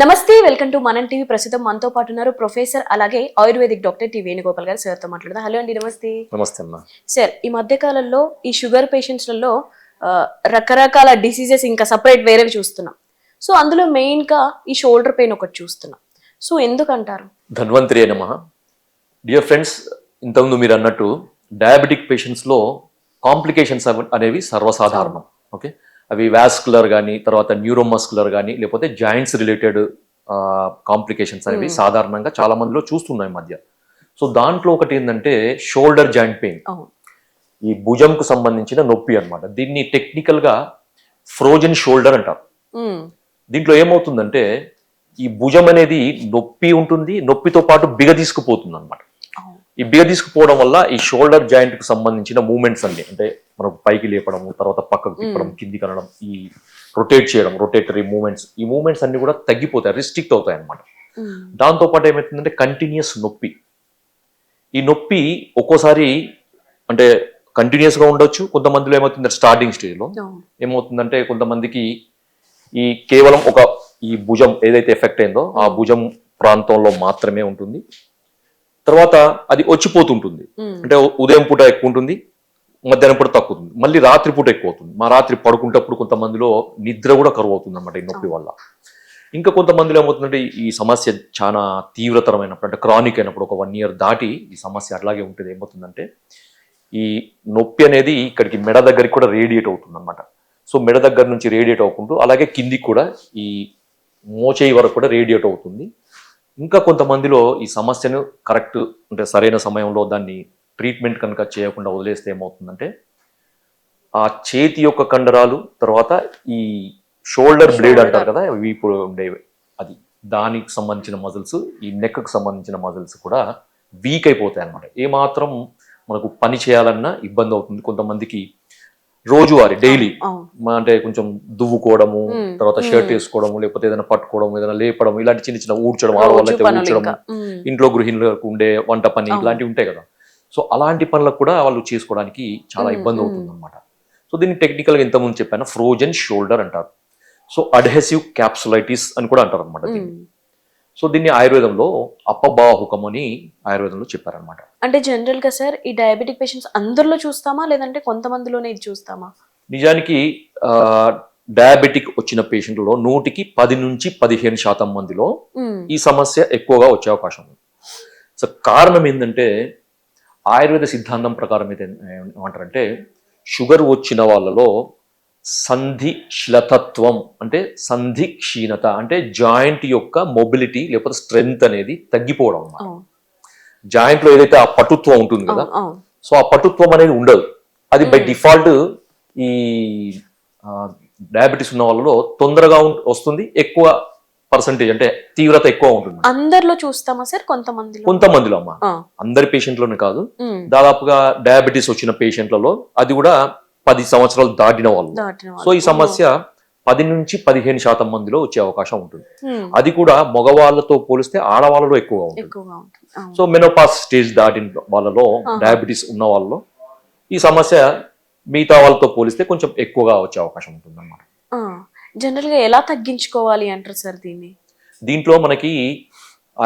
నమస్తే welcome to మనం TV. ప్రస్తుతం మనతో పాటు ఉన్నారు ప్రొఫెసర్ అలాగే ఆయుర్వేదిక్ డాక్టర్ టి వేణుగోపాల్ గారు సార్తో మాట్లాడదాం. హలో అండి నమస్తే. నమస్తే అమ్మా సార్ ఈ మధ్య కాలంలో ఈ షుగర్ పేషెంట్స్లలో రకరకాల డిసీజెస్ ఇంకా సపరేట్ వేరేవి చూస్తున్నాం. సో అందులో మెయిన్గా ఈ షోల్డర్ పెయిన్ ఒకటి చూస్తున్నాం. సో ఎందుకంటారు? ధన్వంతరి నమ డియర్ ఫ్రెండ్స్ ఇంతకుముందు మీరు అన్నట్టు డయాబెటిక్ పేషెంట్స్లో కాంప్లికేషన్స్ అనేవి సర్వసాధారణం. ఓకే? అవి వాస్కులర్ కానీ తర్వాత న్యూరోమస్కులర్ కానీ లేకపోతే జాయింట్స్ రిలేటెడ్ కాంప్లికేషన్స్ అనేవి సాధారణంగా చాలా మందిలో చూస్తున్నాయి మధ్య. సో దాంట్లో ఒకటి ఏంటంటే షోల్డర్ జాయింట్ పెయిన్ ఈ భుజంకు సంబంధించిన నొప్పి అన్నమాట. దీన్ని టెక్నికల్గా ఫ్రోజన్ షోల్డర్ అంటారు. మ్మ్. దీంట్లో ఏమవుతుందంటే ఈ భుజం అనేది నొప్పి ఉంటుంది నొప్పితో పాటు బిగ తీసుకుపోతుంది అనమాట. ఈ బిగ తీసుకుపోవడం వల్ల ఈ షోల్డర్ జాయింట్కి సంబంధించిన మూమెంట్స్ అన్ని అంటే మనం పైకి లేపడం తర్వాత పక్కకు తిప్పడం కిందికి అనడం ఈ రొటేట్ చేయడం రొటేటరీ మూమెంట్స్ ఈ మూమెంట్స్ అన్ని కూడా తగ్గిపోతాయి రిస్ట్రిక్ట్ అవుతాయి అనమాట. దాంతో పాటు ఏమవుతుందంటే కంటిన్యూస్ నొప్పి. ఈ నొప్పి ఒక్కోసారి అంటే కంటిన్యూస్గా ఉండొచ్చు. కొంతమందిలో ఏమవుతుందంటే స్టార్టింగ్ స్టేజ్లో. ఏమవుతుందంటే కొంతమందికి ఈ కేవలం ఒక ఈ భుజం ఏదైతే ఎఫెక్ట్ అయిందో ఆ భుజం ప్రాంతంలో మాత్రమే ఉంటుంది. తర్వాత అది వచ్చిపోతుంటుంది. అంటే ఉదయం పూట ఎక్కువ ఉంటుంది మధ్యాహ్నం పూట తక్కువ ఉంటుంది మళ్ళీ రాత్రి పూట ఎక్కువ అవుతుంది మా రాత్రి పడుకుంటప్పుడు కొంతమందిలో నిద్ర కూడా కరువు అవుతుంది అనమాట ఈ నొప్పి వల్ల. ఇంకా కొంతమందిలో ఏమవుతుందంటే ఈ సమస్య చాలా తీవ్రతరమైనప్పుడు అంటే క్రానిక్ అయినప్పుడు ఒక వన్ ఇయర్ దాటి ఈ సమస్య అట్లాగే ఉంటుంది. ఏమవుతుందంటే ఈ నొప్పి అనేది ఇక్కడికి మెడ దగ్గరికి కూడా రేడియేట్ అవుతుంది అనమాట సో మెడ దగ్గర నుంచి రేడియేట్ అవ్వకుంటూ అలాగే కిందికి కూడా ఈ మోచేయి వరకు కూడా రేడియేట్ అవుతుంది. ఇంకా కొంతమందిలో ఈ సమస్యను కరెక్ట్ అంటే సరైన సమయంలో దాన్ని ట్రీట్మెంట్ కనుక చేయకుండా వదిలేస్తే ఏమవుతుందంటే ఆ చేతి యొక్క కండరాలు తర్వాత ఈ షోల్డర్ బ్లేడ్ అంటారు కదా వీపు ఉండేవి. అది దానికి సంబంధించిన మజిల్స్ ఈ నెక్కి సంబంధించిన మజిల్స్ కూడా వీక్ అయిపోతాయి అనమాట ఏమాత్రం మనకు పని చేయాలన్నా ఇబ్బంది అవుతుంది. కొంతమందికి రోజువారీ డైలీ. అంటే కొంచెం దువ్వుకోవడము. తర్వాత షర్ట్. వేసుకోవడము లేకపోతే ఏదైనా పట్టుకోవడం ఏదైనా లేపడం ఇలాంటి చిన్న చిన్న ఊడ్చడం ఆడవాళ్ళైతే ఊడ్చడం. ఇంట్లో గృహిణులకు ఉండే వంట పని. ఇలాంటివి ఉంటాయి కదా సో అలాంటి పనులకు కూడా వాళ్ళు చేసుకోవడానికి చాలా ఇబ్బంది. అవుతుంది అనమాట సో దీన్ని టెక్నికల్గా ఇంతకుముందు చెప్పాను ఫ్రోజన్ షోల్డర్ అంటారు సో అడ్హెసివ్ క్యాప్సులైటిస్ అని కూడా అంటారు అనమాట దీన్ని. సో దీన్ని ఆయుర్వేదంలో అపబాహుకం అని ఆయుర్వేదంలో చెప్పారనమాట అంటే జనరల్గా సార్ ఈ డయాబెటిక్ పేషెంట్స్ అందరిలో చూస్తామా? లేదంటే కొంతమందిలోనే ఇది చూస్తామా? నిజానికి డయాబెటిక్ వచ్చిన పేషెంట్లలో నూటికి పది నుంచి పదిహేను శాతం మందిలో. ఈ సమస్య ఎక్కువగా వచ్చే అవకాశం ఉంది. సో కారణం ఏంటంటే ఆయుర్వేద సిద్ధాంతం ప్రకారం ఏమంటారంటే షుగర్ వచ్చిన వాళ్ళలో సంధి శ్లతత్వం అంటే సంధి క్షీణత అంటే జాయింట్ యొక్క మొబిలిటీ లేకపోతే స్ట్రెంగ్త్ అనేది తగ్గిపోవడం అన్నమాట. జాయింట్లో ఏదైతే ఆ పటుత్వం ఉంటుంది కదా. సో ఆ పటుత్వం అనేది ఉండదు అది బై డిఫాల్ట్ ఈ డయాబెటీస్ ఉన్న వాళ్ళలో తొందరగా వస్తుంది ఎక్కువ పర్సంటేజ్ అంటే తీవ్రత ఎక్కువ ఉంటుంది అందరిలో చూస్తామా సార్ కొంతమందిలో కొంతమందిలో అమ్మా. అందరి పేషెంట్లోనే కాదు. దాదాపుగా డయాబెటీస్ వచ్చిన పేషెంట్లలో అది కూడా పది సంవత్సరాలు దాటిన వాళ్ళు. సో ఈ సమస్య పది నుంచి పదిహేను శాతం మందిలో వచ్చే అవకాశం ఉంటుంది. అది కూడా మగవాళ్ళతో పోలిస్తే ఆడవాళ్ళలో ఎక్కువగా ఉంటుంది. సో మెనోపాస్ స్టేజ్ దాటిన వాళ్ళలో. డయాబెటీస్ ఉన్న వాళ్ళలో ఈ సమస్య మిగతా వాళ్ళతో పోలిస్తే కొంచెం ఎక్కువగా వచ్చే అవకాశం ఉంటుంది అన్నమాట. జనరల్గా ఎలా తగ్గించుకోవాలి అంటారు సార్ దీన్ని దీంట్లో మనకి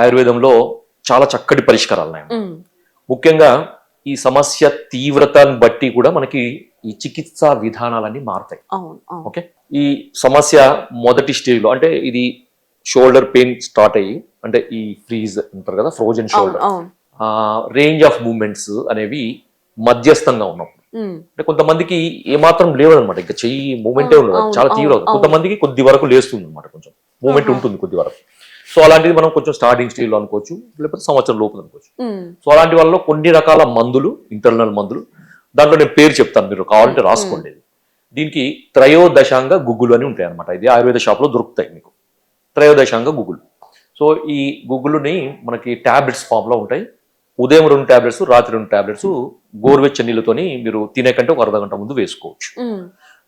ఆయుర్వేదంలో చాలా చక్కటి పరిష్కారాలు ఉన్నాయి. ముఖ్యంగా ఈ సమస్య తీవ్రతను బట్టి కూడా మనకి ఈ చికిత్సా విధానాలన్నీ మారుతాయి. ఓకే? ఈ సమస్య మొదటి స్టేజ్లో అంటే ఇది షోల్డర్ పెయిన్ స్టార్ట్ అయ్యి అంటే ఈ ఫ్రీజ్ అంటారు కదా frozen shoulder. Range of movements అనేవి మధ్యస్థంగా ఉన్నప్పుడు. అంటే కొంతమందికి ఏమాత్రం లేవదన్నమాట ఇంకా చెయ్యి మూమెంటే ఉండదు చాలా తీవ్రం కొంతమందికి కొద్ది వరకు లేస్తుంది అనమాట కొంచెం మూమెంట్. ఉంటుంది కొద్ది వరకు. సో అలాంటిది మనం కొంచెం స్టార్టింగ్ స్టేజ్లో అనుకోవచ్చు లేకపోతే సంవత్సరం లోపు అనుకోవచ్చు. మ్మ్. సో అలాంటి వాళ్ళలో కొన్ని రకాల మందులు ఇంటర్నల్ మందులు దాంట్లో నేను పేరు చెప్తాను మీరు కావాలంటే రాసుకోండి ఇది. దీనికి త్రయోదశాంగ గుగ్గులు అని ఉంటాయి అనమాట ఇది ఆయుర్వేద షాప్లో దొరుకుతాయి మీకు. త్రయోదశాంగ గుగ్గులు. సో ఈ గుగ్గులుని మనకి టాబ్లెట్స్ ఫామ్లో ఉంటాయి. ఉదయం రెండు టాబ్లెట్స్ రాత్రి రెండు టాబ్లెట్స్ గోరువెచ్చని నీళ్ళతోని మీరు తినే కంటే ఒక అర్ధ గంట ముందు వేసుకోవచ్చు. మ్మ్.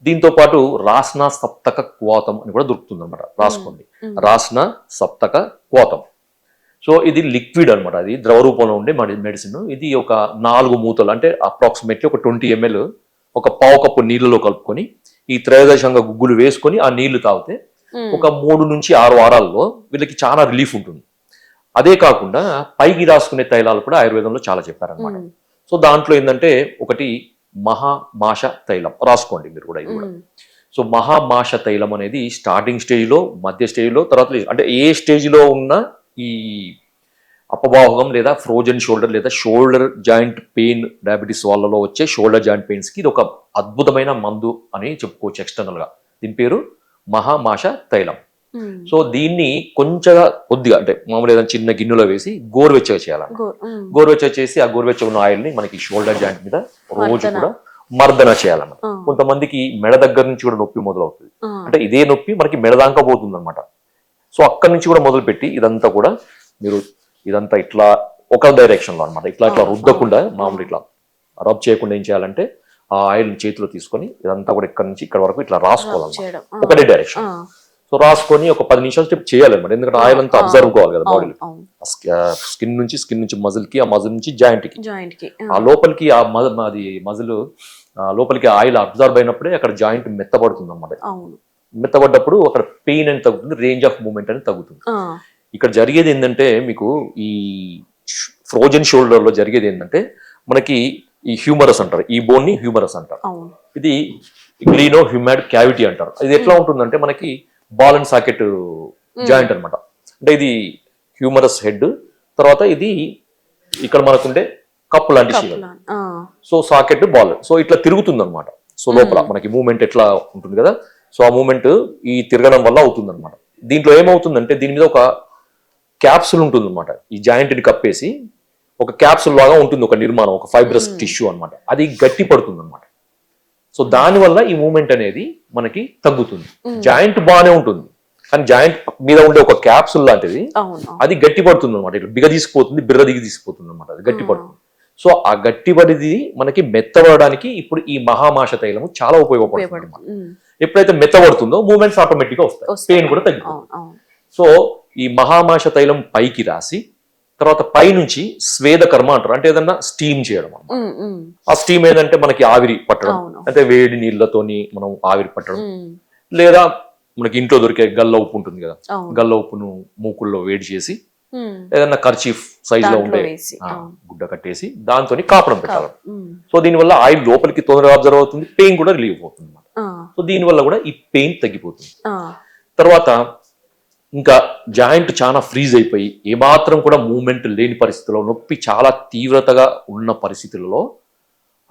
దీంతో పాటు రాస్న సప్తక క్వాతం అని కూడా దొరుకుతుంది అనమాట రాసుకోండి. రాస్న సప్తక క్వాతం. సో ఇది లిక్విడ్ అన్నమాట. అది ద్రవ రూపంలో ఉండే మెడిసిన్. ఇది ఒక నాలుగు మూతలు అంటే అప్రాక్సిమేట్లీ ఒక ట్వంటీ ఎంఎల్ ఒక పావు కప్పు నీళ్ళలో కలుపుకొని ఈ త్రయోదశంగా గుగ్గులు వేసుకొని ఆ నీళ్ళు తాగితే ఒక మూడు నుంచి ఆరు వారాల్లో వీళ్ళకి చాలా రిలీఫ్ ఉంటుంది. అదే కాకుండా పైకి రాసుకునే తైలాలు కూడా ఆయుర్వేదంలో చాలా చెప్పారనమాట సో దాంట్లో ఏంటంటే ఒకటి మహామాష తైలం రాసుకోండి మీరు కూడా ఇది కూడా. సో మహామాష తైలం అనేది స్టార్టింగ్ స్టేజ్లో మధ్య స్టేజ్లో తర్వాత. అంటే ఏ స్టేజ్లో ఉన్న ఈ అపబాహుగం లేదా ఫ్రోజన్ షోల్డర్ లేదా షోల్డర్ జాయింట్ పెయిన్ డయాబెటీస్ వాళ్ళలో వచ్చే షోల్డర్ జాయింట్ పెయిన్స్కి ఇది ఒక అద్భుతమైన మందు అని చెప్పుకోవచ్చు ఎక్స్టర్నల్గా. దీని పేరు మహామాష తైలం సో దీన్ని కొంచెం కొద్దిగా అంటే మామూలు ఏదైనా చిన్న గిన్నెలో వేసి గోరువెచ్చగా చేయాలి? గోరువెచ్చగా చేసి ఆ గోరువెచ్చగా ఉన్న ఆయిల్ని మనకి షోల్డర్ జాయింట్ మీద రోజు. కూడా మర్దన చేయాలన్నమాట. కొంతమందికి మెడ దగ్గర నుంచి కూడా నొప్పి మొదలవుతుంది. అంటే ఇదే నొప్పి మనకి మెడ దాకా పోతుంది అనమాట సో అక్కడి నుంచి కూడా మొదలు పెట్టి ఇదంతా కూడా మీరు ఇదంతా ఇట్లా ఒక డైరెక్షన్లో అనమాట ఇట్లా ఇట్లా రుద్దకుండా మామూలు ఇట్లా రబ్ చేయకుండా ఏం చేయాలంటే ఆ ఆయిల్ చేతిలో తీసుకొని ఇదంతా కూడా ఇక్కడ నుంచి ఇక్కడ వరకు ఇట్లా రాసుకోవాలన్నమాట. ఒకటే డైరెక్షన్ సో రాసుకొని ఒక పది నిమిషాలు స్టెప్ చేయాలన్నమాట. ఎందుకంటే ఆయిల్ అంతా అబ్జర్వ్ కావాలి కదా బాడీలో స్కిన్ నుంచి స్కిన్ నుంచి మజిల్కి ఆ మజిల్ నుంచి జాయింట్కి. జాయింట్కి ఆ లోపలికి ఆ అది మజిల్ లోపలికి ఆయిల్ అబ్జర్వ్ అయినప్పుడే అక్కడ జాయింట్ మెత్తబడుతుంది అన్నమాట మెత్తబడ్డప్పుడు అక్కడ పెయిన్ అని తగ్గుతుంది రేంజ్ ఆఫ్ మూమెంట్ అని తగ్గుతుంది. ఇక్కడ జరిగేది ఏంటంటే మీకు ఈ ఫ్రోజన్ షోల్డర్లో జరిగేది ఏంటంటే మనకి ఈ హ్యూమరస్ అంటారు. ఈ బోన్ని హ్యూమరస్ అంటారు. ఇది గ్లీనో హ్యూమాడ్ క్యావిటీ అంటారు. ఇది ఎట్లా ఉంటుందంటే మనకి బాల్ అండ్ సాకెట్ జాయింట్ అన్నమాట. అంటే ఇది హ్యూమరస్ హెడ్ తర్వాత ఇది ఇక్కడ మనకుండే కప్పు లాంటి సో సాకెట్ బాల్ సో ఇట్లా తిరుగుతుంది అనమాట సో లోపల మనకి మూమెంట్ ఎట్లా ఉంటుంది కదా? సో ఆ మూమెంట్ ఈ తిరగడం వల్ల అవుతుంది అనమాట దీంట్లో ఏమవుతుందంటే దీని మీద ఒక క్యాప్సుల్ ఉంటుంది అనమాట ఈ జాయింట్ని కప్పేసి ఒక క్యాప్సుల్ లాగా ఉంటుంది ఒక నిర్మాణం ఒక ఫైబ్రస్ టిష్యూ అన్నమాట. అది గట్టి పడుతుంది అనమాట సో దానివల్ల ఈ మూమెంట్ అనేది మనకి తగ్గుతుంది. జాయింట్ బాగానే ఉంటుంది. కానీ జాయింట్ మీద ఉండే ఒక క్యాప్సుల్ లాంటిది. అది గట్టి పడుతుంది అనమాట ఇట్లా బిగ తీసుకుపోతుంది బిర్ర దిగి తీసుకుపోతుంది అనమాట అది గట్టి పడుతుంది సో ఆ గట్టిపడిది మనకి మెత్తబడడానికి ఇప్పుడు ఈ మహామాష తైలము చాలా ఉపయోగపడుతుంది. ఎప్పుడైతే మెత్తబడుతుందో మూమెంట్స్ ఆటోమేటిక్గా వస్తాయి. పెయిన్ కూడా అవును. సో ఈ మహామాష తైలం పైకి రాసి తర్వాత పై నుంచి స్వేద కర్మ అంటారు. అంటే ఏదన్నా స్టీమ్ చేయడం ఆ స్టీమ్ ఏంటంటే మనకి ఆవిరి పట్టడం. అంటే వేడి నీళ్ళతోని మనం ఆవిరి పట్టడం. లేదా మనకి ఇంట్లో దొరికే గల్ల ఉప్పు ఉంటుంది కదా. గల్ల ఉప్పును మూకుల్లో వేడి చేసి ఏదన్నా కర్చీఫ్ సైజ్లో ఉండే. గుడ్డ కట్టేసి దాంతో కాపడం పెట్టాలి. సో దీనివల్ల ఆయిల్ లోపలికి తొందరగా అబ్జర్వ్ అవుతుంది పెయిన్ కూడా రిలీవ్ అవుతుంది సో దీనివల్ల కూడా ఈ పెయిన్ తగ్గిపోతుంది. తర్వాత ఇంకా జాయింట్ చాలా ఫ్రీజ్ అయిపోయి ఏమాత్రం కూడా మూమెంట్ లేని పరిస్థితిలో నొప్పి చాలా తీవ్రతగా ఉన్న పరిస్థితులలో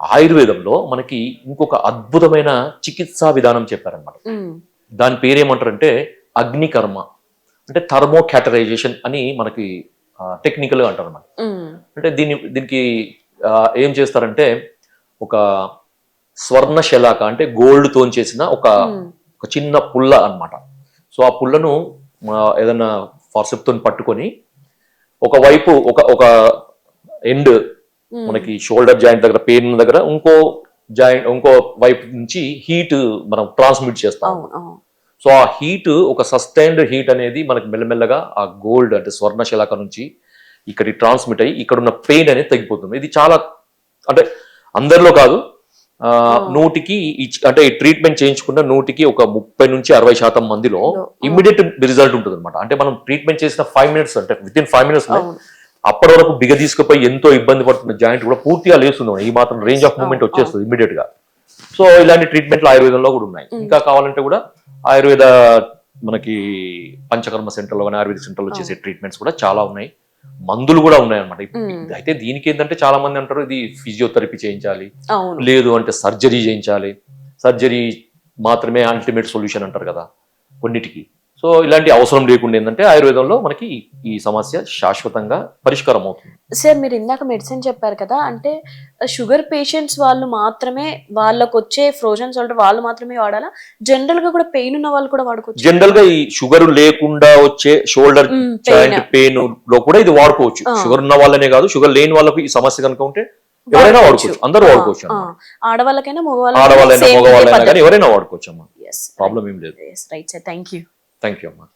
ఆయుర్వేదంలో మనకి ఇంకొక అద్భుతమైన చికిత్సా విధానం చెప్పారన్నమాట. ఉమ్, దాని పేరేమంటారంటే అగ్నికర్మ. అంటే థర్మో క్యాటరైజేషన్ అని మనకి టెక్నికల్గా అంటారు అన్నమాట ఉమ్, అంటే దీని దీనికి ఏం చేస్తారంటే ఒక స్వర్ణ శలాక అంటే గోల్డ్తో చేసిన ఒక చిన్న పుల్ల అన్నమాట. సో ఆ పుల్లను ఏదన్నా ఫార్సెప్తో పట్టుకొని ఒక వైపు ఒక ఒక ఎండ్ మనకి షోల్డర్ జాయింట్ దగ్గర పెయిన్ దగ్గర ఇంకో జాయింట్ ఇంకో వైపు నుంచి హీట్ మనం ట్రాన్స్మిట్ చేస్తాం. సో ఆ హీట్ ఒక సస్టైన్డ్ హీట్ అనేది మనకి మెల్లమెల్లగా ఆ గోల్డ్ అంటే స్వర్ణ శలాక నుంచి ఇక్కడికి ట్రాన్స్మిట్ అయ్యి ఇక్కడ ఉన్న పెయిన్ అనేది తగ్గిపోతుంది. ఇది చాలా అంటే అందరిలో కాదు నూటికి అంటే ట్రీట్మెంట్ చేయించుకున్న నూటికి ఒక ముప్పై నుంచి అరవై శాతం మందిలో ఇమ్మీడియట్ రిజల్ట్ ఉంటుంది అనమాట అంటే మనం ట్రీట్మెంట్ చేసిన ఫైవ్ మినిట్స్ అంటే విత్ ఇన్ ఫైవ్ మినిట్స్ అప్పటి వరకు బిగ తీసుకుపోయి ఎంతో ఇబ్బంది పడుతున్న జాయింట్ కూడా పూర్తిగా లేస్తుంది ఈ మాత్రం రేంజ్ ఆఫ్ మూమెంట్ వచ్చేస్తుంది ఇమీడియట్గా సో ఇలాంటి ట్రీట్మెంట్లు ఆయుర్వేదంలో కూడా ఉన్నాయి. ఇంకా కావాలంటే కూడా ఆయుర్వేద మనకి పంచకర్మ సెంటర్లో కానీ ఆయుర్వేద సెంటర్లో చేసే ట్రీట్మెంట్స్ కూడా చాలా ఉన్నాయి. మందులు కూడా ఉన్నాయి అనమాట అయితే దీనికి ఏంటంటే చాలా మంది అంటారు ఇది ఫిజియోథెరపీ చేయించాలి. లేదు అంటే సర్జరీ చేయించాలి. సర్జరీ మాత్రమే అల్టిమేట్ సొల్యూషన్ అంటారు కదా కొన్నిటికి. సో ఇలాంటి అవసరం లేకుండా ఏంటంటే ఆయుర్వేదంలో మనకి ఈ సమస్య శాశ్వతంగా పరిష్కారం అవుతుంది సార్ మీరు ఇందాక మెడిసిన్ చెప్పారు కదా అంటే షుగర్ పేషెంట్స్ వాళ్ళు మాత్రమే వాళ్ళకు వచ్చే ఫ్రోజన్ షోల్డర్ వాళ్ళు మాత్రమే వాడాలా? జనరల్గా కూడా పెయిన్ ఉన్న వాళ్ళు కూడా వాడుకోవచ్చు? జనరల్గా ఈ షుగర్ లేకుండా వచ్చే షోల్డర్ జాయింట్. పెయిన్లో కూడా ఇది వాడుకోవచ్చు. షుగర్ ఉన్న వాళ్ళనే కాదు షుగర్ లేని వాళ్ళకు ఈ సమస్య కనుక ఉంటే ఎవరైనా వాడుకోవచ్చు. అందరూ వాడుకోవచ్చు. ఆడవాళ్ళకైనా మగవాళ్ళైనా మగవాళ్ళైనా కానీ ఎవరైనా వాడుకోవచ్చు అమ్మా ప్రాబ్లం ఏం లేదు. Right sir thank you thank you అమ్మా.